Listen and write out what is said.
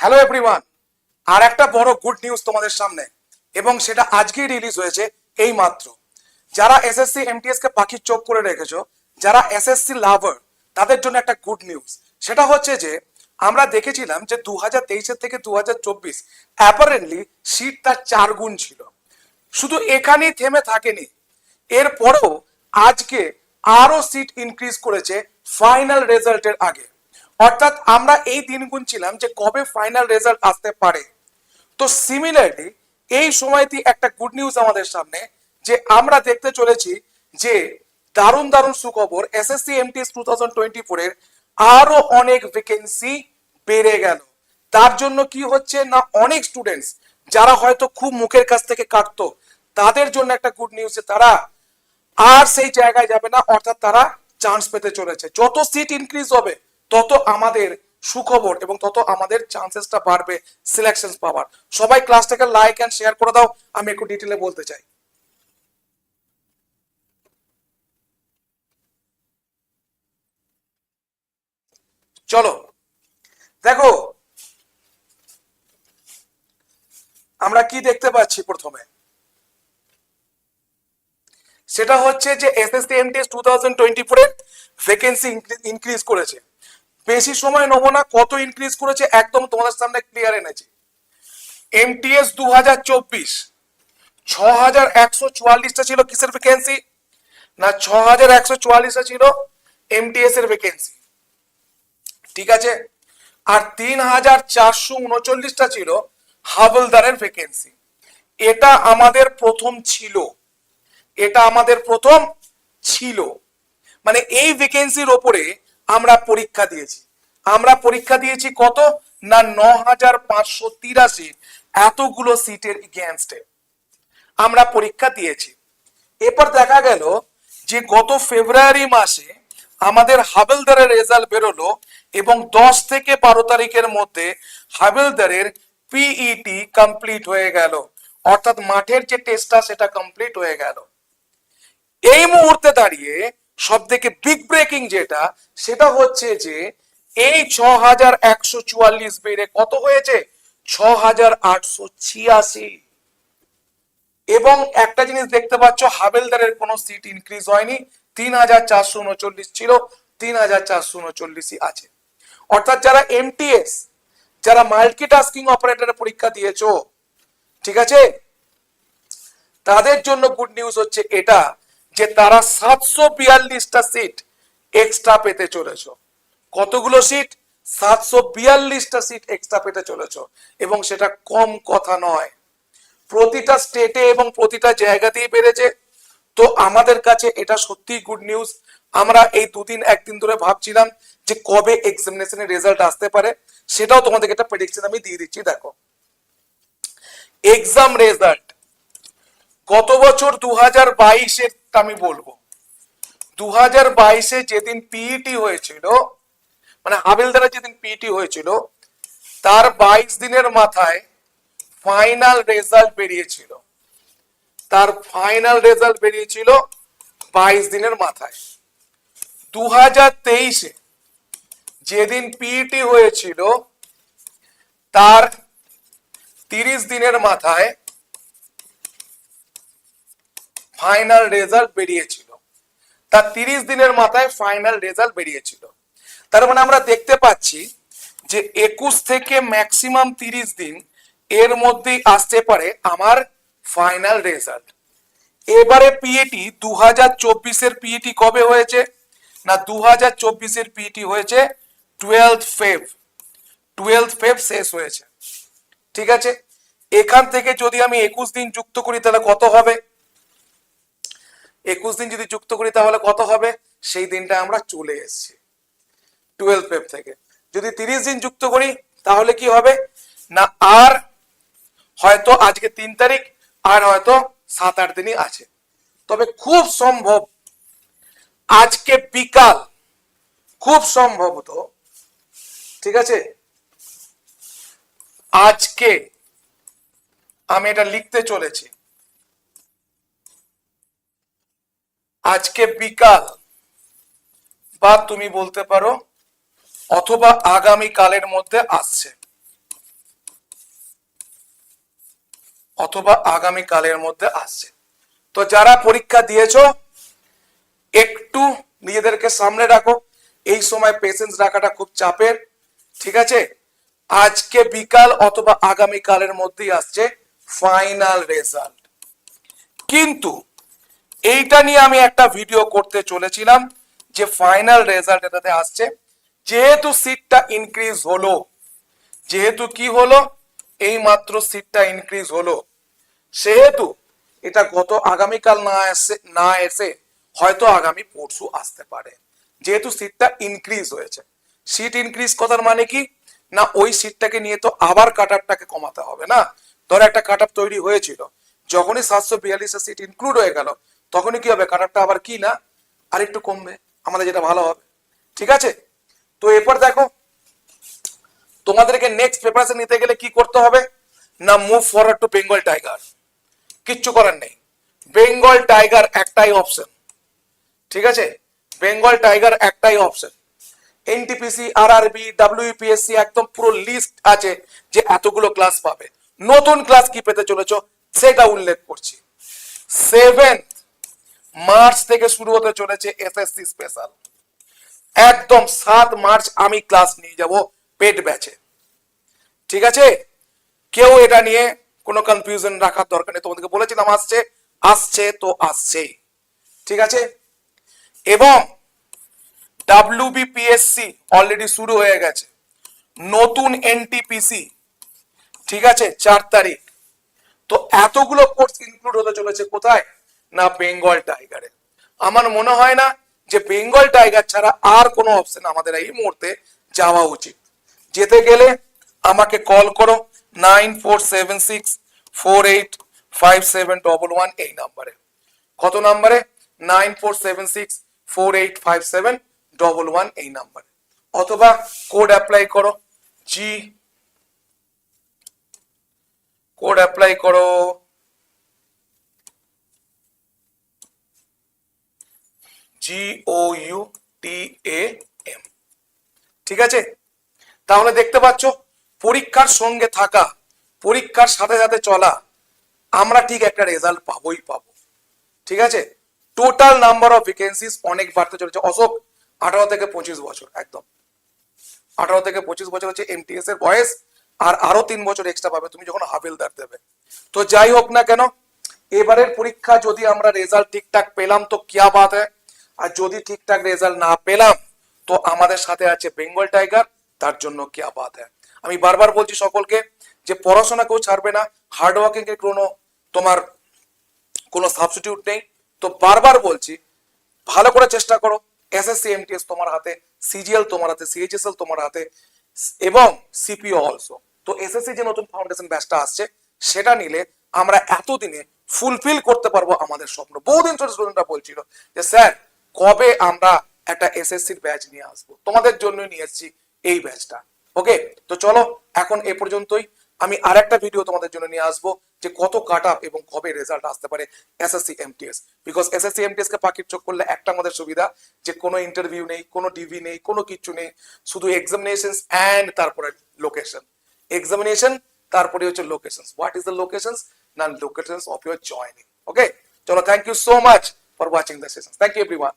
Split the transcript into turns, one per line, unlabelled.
Hello everyone আর একটা বড় good news তোমাদের সামনে, এবং সেটা আজকেই রিলিজ হয়েছে এই মাত্র যারা এসএসসি এমটিএস কে পাখির চোখ করে রেখেছো, যারা এসএসসি লাভার তাদের জন্য একটা গুড নিউজ সেটা হচ্ছে যে, আমরা দেখেছিলাম যে দু হাজার তেইশের থেকে দু হাজার চব্বিশ অ্যাপারেন্টলি সিট তার চার গুণ ছিল। শুধু এখানেই থেমে থাকেনি। এরপরেও আজকে আরও সিট ইনক্রিজ করেছে ফাইনাল রেজাল্টের আগে। অর্থাৎ আমরা এই দিন গুনছিলাম যে কবে ফাইনাল রেজাল্ট আসতে পারে। তো সিমিলারলি এই সময়টি একটা গুড নিউজ আমাদের সামনে, যে আমরা দেখতে চলেছি যে দারুণ দারুণ সুখবর SSC MTS two thousand twenty ফোরের আরও অনেক ভ্যাকেন্সি বেড়ে গেল। তার জন্য কি হচ্ছে না অনেক স্টুডেন্টস যারা হয়তো খুব মুখের কাছ থেকে কাটতো, তাদের জন্য একটা গুড নিউজ তারা আর সেই জায়গায় যাবে না, অর্থাৎ তারা চান্স পেতে চলেছে। যত সিট ইনক্রিজ হবে তত আমাদের সুখবর এবং তত আমাদের চান্সেসটা বাড়বে সিলেকশন পাওয়ার। সবাই ক্লাসটাকে লাইক অ্যান্ড শেয়ার করে দাও, আমি একটু ডিটেলে বলতে চাই। চলো, দেখো, আমরা কি দেখতে পাচ্ছি প্রথমে? সেটা হচ্ছে যে SSC MTS two thousand twenty ফোরের ভ্যাকেন্সি ইনক্রিজ করেছে। বেশি সময় নেব না, কত ইনক্রিজ করেছে একদম তোমাদের সামনে ক্লিয়ার এনেছি। এমটিএস দু হাজার চব্বিশ ছ হাজার একশো চুয়াল্লিশটা ছিল কিসের ভ্যাকেন্সি না ছ হাজার একশো চুয়াল্লিশটা ছিল এমটিএস এর ভ্যাকেন্সি ঠিক আছে? আর তিন হাজার চারশো উনচল্লিশটা ছিল হাবলদারের ভ্যাকেন্সি এটা আমাদের প্রথম ছিল। এটা আমাদের প্রথম ছিল। মানে এই ভ্যাকেন্সির ওপরে আমরা পরীক্ষা দিয়েছি। আমরা পরীক্ষা দিয়েছি কত? না ন হাজার পাঁচশো তিরাশি এতগুলো সিটের এগেনস্টে আমরা পরীক্ষা দিয়েছি। এরপর দেখা গেল যে গত ফেব্রুয়ারি মাসে আমাদের হাবেলদারের রেজাল্ট বেরোলো এবং দশ থেকে বারো তারিখের মধ্যে হাবেলদারের পিইটি কমপ্লিট হয়ে গেল। অর্থাৎ মাঠের যে টেস্টটা সেটা কমপ্লিট হয়ে গেল। এই মুহূর্তে দাঁড়িয়ে সব থেকে বিগ ব্রেকিং যেটা, সেটা হচ্ছে যে, এই ছ হাজার একশো চুয়াল্লিশ বেড়ে কত হয়েছে? ছ হাজার আটশো ছিয়াশি। এবং একটা জিনিস দেখতে পাচ্ছ, হাবেলদারের কোনো সিট ইনক্রিজ হয়নি। তিন হাজার চারশো উনচল্লিশ ছিল তিন হাজার চারশো উনচল্লিশই আছে। অর্থাৎ যারা এমটিএস যারা মাল্টিটাস্কিং অপারেটরের পরীক্ষা দিয়েছ, ঠিক আছে? তাদের জন্য গুড নিউজ হচ্ছে এটা যে তারা সাতশো বিয়াল্লিশটা সিট এক্সট্রা পেতে চলেছ। কতগুলো সিট সাতশো বিয়াল্লিশটা সিট এক্সট্রা পেতে চলেছ। এবং সেটা কম কথা নয়। প্রতিটা স্টেটে এবং প্রতিটা জায়গাতেই বেড়েছে। তো আমাদের কাছে এটা সত্যি গুড নিউজ আমরা এই দুদিন, একদিন ধরে ভাবছিলাম যে কবে এক্সামিনেশনের রেজাল্ট আসতে পারে। সেটাও তোমাদেরকে একটা প্রেডিকশন আমি দিয়ে দিচ্ছি, দেখো। এক্সাম রেজাল্ট গত বছর? দু হাজার বাইশের আমি বলব। দু হাজার বাইশে যেদিন পিইটি হয়েছিল মানে হাবিলদারে যেদিন পিইটি হয়েছিল, তার বাইশ দিনের মাথায় ফাইনাল রেজাল্ট বেরিয়েছিল। তার ফাইনাল রেজাল্ট বেরিয়েছিল বাইশ দিনের মাথায়। দু হাজার তেইশে যেদিন পিইটি হয়েছিল, তার তিরিশ দিনের মাথায় ফাইনাল রেজাল্ট বেরিয়েছিল। তার তিরিশ দিনের মাথায় ফাইনাল রেজাল্ট বেরিয়েছিল। তার মানে আমরা দেখতে পাচ্ছি যে একুশ থেকে ম্যাক্সিমাম তিরিশ দিন এর মধ্যেই আসতে পারে আমার ফাইনাল রেজাল্ট এবারে পিএটি দু হাজার চব্বিশের পিএটি কবে হয়েছে? না দু হাজার চব্বিশের পিএটি হয়েছে টুয়েলভ ফেব টুয়েলভ ফেব শেষ হয়েছে। ঠিক আছে? এখান থেকে যদি আমি একুশ দিন যুক্ত করি, তাহলে কত হবে? একুশ দিন যদি যুক্ত করি তাহলে কত হবে? সেই দিনটা আমরা চলে এসেছি। টুয়েলভ ফেব থেকে। যদি তিরিশ দিন যুক্ত করি, তাহলে কি হবে? না, আর হয়তো আজকে তিন তারিখ, আর হয়তো সাত আট দিনই আছে। তবে খুব সম্ভব, আজকে বিকাল, খুব সম্ভবত, ঠিক আছে? আজকে আমি এটা লিখতে চলেছি। আজকে বিকাল, বা তুমি বলতে পারো, অথবা আগামী কালের মধ্যে আসছে। অথবা আগামী কালের মধ্যে আসছে। তো যারা পরীক্ষা দিয়েছ, একটু নিজেদেরকে সামনে রাখো। এই সময় পেশেন্স রাখাটা খুব চাপের, ঠিক আছে? আজকে বিকাল অথবা আগামী কালের মধ্যেই আসছে ফাইনাল রেজাল্ট কিন্তু এইটা নিয়ে আমি একটা ভিডিও করতে চলেছিলাম, যে ফাইনাল রেজাল্ট এটাতে আসছে। যেহেতু সিটটা ইনক্রিজ হলো, যেহেতু কি হলো? এই মাত্র সিটটা ইনক্রিজ হলো। সেহেতু এটা গত আগামীকাল না এসে না এসে হয়তো আগামী পরশু আসতে পারে। যেহেতু সিটটা ইনক্রিজ হয়েছে। সিট ইনক্রিজ কথার মানে কি? না, ওই সিটটাকে নিয়ে তো আবার কাট আপটাকে কমাতে হবে না? ধর একটা কাট তৈরি হয়েছিল, যখনই সাতশো বিয়াল্লিশের সিট ইনক্লুড হয়ে গেল তখনই কি হবে? কাটারটা আবার কি না? আরেকটু কমবে। আমাদের যেটা ভালো হবে। ঠিক আছে? তো এরপর দেখো, তোমাদেরকে নেক্সট প্রিপারেশন নিতে গেলে কি করতে হবে? না move forward to Bengal tiger কিচ্ছু করার নেই। বেঙ্গল টাইগার একটাই অপশন ঠিক আছে? বেঙ্গল টাইগার একটাই অপশন এনটিপিসি আরআরবি ডাব্লিউপিএসসি একদম পুরো লিস্ট আছে যে এতগুলো ক্লাস পাবে। নতুন ক্লাস কি পেতে চলেছ? সেটা উল্লেখ করছি। সেভেন মার্চ থেকে শুরু হতে চলেছে এসএসসি স্পেশাল একদম সাত মার্চ আমি ক্লাস নিয়ে যাব পেট ব্যাচে। ঠিক আছে? কেউ এটা নিয়ে কোনো কনফিউশন রাখার দরকার নেই। তোমাদেরকে বলেছিলাম আসছে আসছে তো আসছেই। ঠিক আছে? এবং ডাব্লিউবিপিএসসি অলরেডি শুরু হয়ে গেছে। নতুন এনটিপিসি ঠিক আছে? চার তারিখ। তো এতগুলো কোর্স ইনক্লুড হতে চলেছে কোথায়? না বেঙ্গল টাইগারে আমার মনে হয় না যে বেঙ্গল টাইগার ছাড়া আর কোনো অপশন আমাদের এই মুহূর্তে যাওয়া উচিত। যেতে গেলে আমাকে কল করো nine four seven six four eight five seven double one এই নাম্বারে। কত নাম্বারে? Nine four seven six four eight five seven double one এই নাম্বারে। অথবা কোড অ্যাপ্লাই করো জি কোড অ্যাপ্লাই করো জি ও ইউ টি এ এম ঠিক আছে? তাহলে দেখতে পাচ্ছ, পরীক্ষার সঙ্গে থাকা, পরীক্ষার সাথে সাথে চলা, আমরা ঠিক একটা রেজাল্ট পাবোই পাবো। ঠিক আছে? টোটাল নাম্বার অফ ভ্যাকেন্সিস অনেক বাড়তে চলেছে। অশোক, আঠারো থেকে পঁচিশ বছর, একদম। আঠারো থেকে পঁচিশ বছর হচ্ছে এমটিএস এর বয়স, আর আরও তিন বছর এক্সট্রা পাবে, তুমি যখন হাবিলদার দেবে। তো যাই হোক না কেন, এবারের পরীক্ষা যদি আমরা রেজাল্ট ঠিকঠাক পেলাম, তো কিয়া বাত হ্যাঁ আর যদি ঠিকঠাক রেজাল্ট না পেলাম, তো আমাদের সাথে আছে বেঙ্গল টাইগার, তার জন্য কি আবাদ হ্যাঁ আমি বারবার বলছি সকলকে যে পড়াশোনা কেউ ছাড়বে না হার্ড ওয়ার্কিং এর কোনো তোমার কোনো সাবস্টিটিউট নেই। তো বারবার বলছি, ভালো করে চেষ্টা করো। এসএসসি এমটিএস তোমার হাতে সিজিএল তোমার হাতে সিএইচএসএল তোমার হাতে, এবং সিপিও অলসো তো এসএসসি যে নতুন ফাউন্ডেশন ব্যাচটা আসছে, সেটা নিলে আমরা এতদিনে ফুলফিল করতে পারব আমাদের স্বপ্ন। বহুদিন ধরে স্টুডেন্টরা বলছিল যে, স্যার কবে আমরা একটা এসএসসির ব্যাচ নিয়ে আসব? তোমাদের জন্যই নিয়ে এসেছি এই ব্যাচটা ওকে তো চলো, এখন এ পর্যন্তই। আমি আর একটা ভিডিও তোমাদের জন্য নিয়ে আসব যে কত কাট আপ এবং কবে রেজাল্ট আসতে পারে SSC MTS because SSC MTS কে পাখির চোখ করলে একটা আমাদের সুবিধা যে কোনো ইন্টারভিউ নেই, কোনো ডিভি নেই, কোনো কিছু নেই। শুধু এক্সামিনেশন অ্যান্ড তারপরে লোকেশন এক্সামিনেশন তারপরে হচ্ছে location what is the location না location of your joining okay চলো thank you so much for watching the session thank you everyone